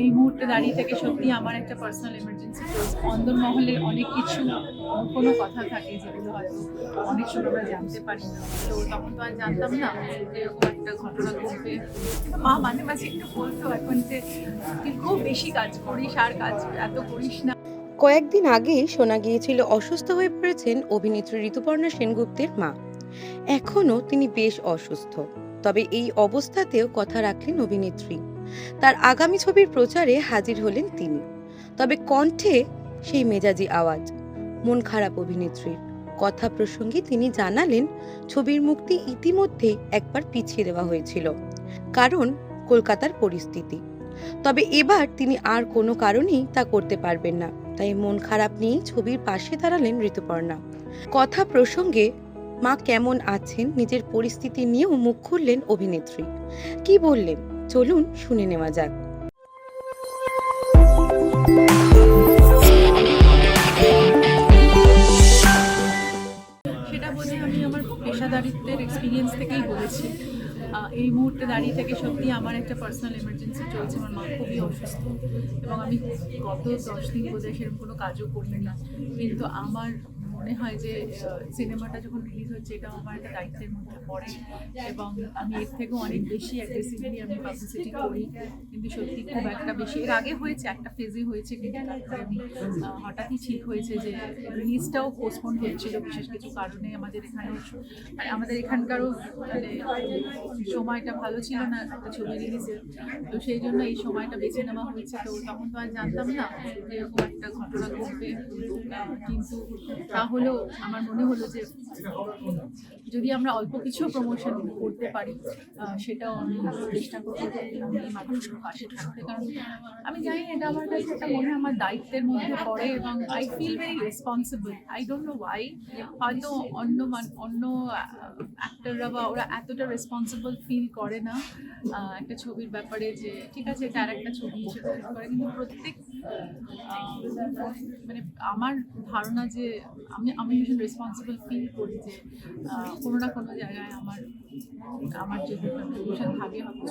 এই মুহূর্তে দাঁড়িয়ে থেকে সত্যি আমার একটা পার্সোনাল এমার্জেন্সি চলছে অন্দর মহলে অনেক কিছু, কোনো কথা থাকে যেগুলো হয়তো অনেক সময় আমরা জানতে পারি না। তো তখন তো আর জানতাম না এরকম একটা ঘটনা ঘটবে। মা মাঝে মাঝে একটু বলতো এখন যে, তুই খুব বেশি কাজ করিস, আর কাজ এত করিস না। কয়েকদিন আগে শোনা গিয়েছিল, অসুস্থ হয়ে পড়েছেন অভিনেত্রী ঋতুপর্ণা সেনগুপ্তের মা। এখনও তিনি বেশ অসুস্থ। তবে এই অবস্থাতেও কথা রাখলেন অভিনেত্রী। তার আগামী ছবির প্রচারে হাজির হলেন তিনি। তবে কণ্ঠে সেই মেজাজি আওয়াজ, মন খারাপ অভিনেত্রীর কথা প্রসঙ্গে তিনি জানালেন, ছবির মুক্তি ইতিমধ্যেই একবার পিছিয়ে দেওয়া হয়েছিল, কারণ কলকাতার পরিস্থিতি। তবে এবার তিনি আর কোনো কারণেই তা করতে পারবেন না, তাই মন খারাপ নিয়েই ছবির পাশে দাঁড়ালেন ঋতুপর্ণা। কথা প্রসঙ্গে মা কেমন আছেন, নিজের পরিস্থিতি নিয়েও মুখ খুললেন অভিনেত্রী। কি বললেন? চলুন শুনে নেওয়া যাক। সেটা আমি আমার পেশাদারিত্বের এক্সপিরিয়েন্স থেকেই বলেছি। এই মুহূর্তে দাঁড়িয়ে থেকে সত্যি আমার একটা পার্সোনাল এমার্জেন্সি চলছে, আমার মা খুবই অসুস্থ এবং আমি গত দশ দিন বোধহয় সেরকম কোনো কাজও করি না কিন্তু আমার মনে হয় যে সিনেমাটা যখন রিলিজ হচ্ছে এটা আমার একটা দায়িত্বের মধ্যে পড়ে। এবং আমি এর থেকেও অনেক বেশি অ্যাগ্রেসিভলি আমি পাবলিসিটি করি। কিন্তু সত্যি খুব একটা বেশি। এর আগে হয়েছে, একটা ফেজে হয়েছে, কিন্তু তারপরে আমি হঠাৎই ঠিক হয়েছে যে রিলিজটাও পোস্টপোন হচ্ছিল বিশেষ কিছু কারণে। আমাদের এখানেও মানে আমাদের এখানকারও মানে সময়টা ভালো ছিল না একটা ছবি রিলিজের তো সেই জন্য এই সময়টা বেছে নেওয়া হয়েছে। তো তখন তো আর জানতাম না এরকম একটা ঘটনা ঘটবে। কিন্তু তাহলেও আমার মনে হলো যে যদি আমরা অল্প কিছু প্রমোশন করতে পারি সেটাও আমি চেষ্টা করব যে মানুষের পাশে থাকতে কারণ আমি জানি এটা আমার কাছে একটা মনে হয় আমার দায়িত্বের মধ্যে পড়ে এবং I feel very responsible I don't know why হয়তো অন্য অন্য অ্যাক্টররা বা ওরা এতটা রেসপন্সিবল ফিল করে না একটা ছবির ব্যাপারে যে ঠিক আছে, এটা আর একটা ছবি হিসেবে করে। কিন্তু প্রত্যেক মানে আমার ধারণা যে আমি আমি ভীষণ রেসপন্সিবল ফিল করি যে কোনো না কোনো জায়গায় আমার আমার যদি কন্ট্রিবিউশন থাকে হয়তো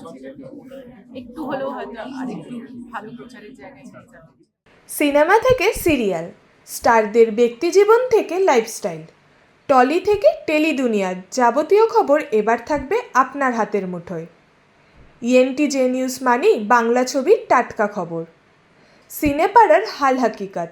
একটু হলেও হয়তো আর একটু ভালো প্রচারের জায়গায় নিয়ে যাবে। সিনেমা থেকে সিরিয়াল, স্টারদের ব্যক্তিজীবন থেকে লাইফস্টাইল টলি থেকে টেলি দুনিয়ার যাবতীয় খবর এবার থাকবে আপনার হাতের মুঠোয়। ইএনটি জে নিউজ মানেই বাংলা ছবির টাটকা খবর। সিনেপাড়ার হাল হাকিকাত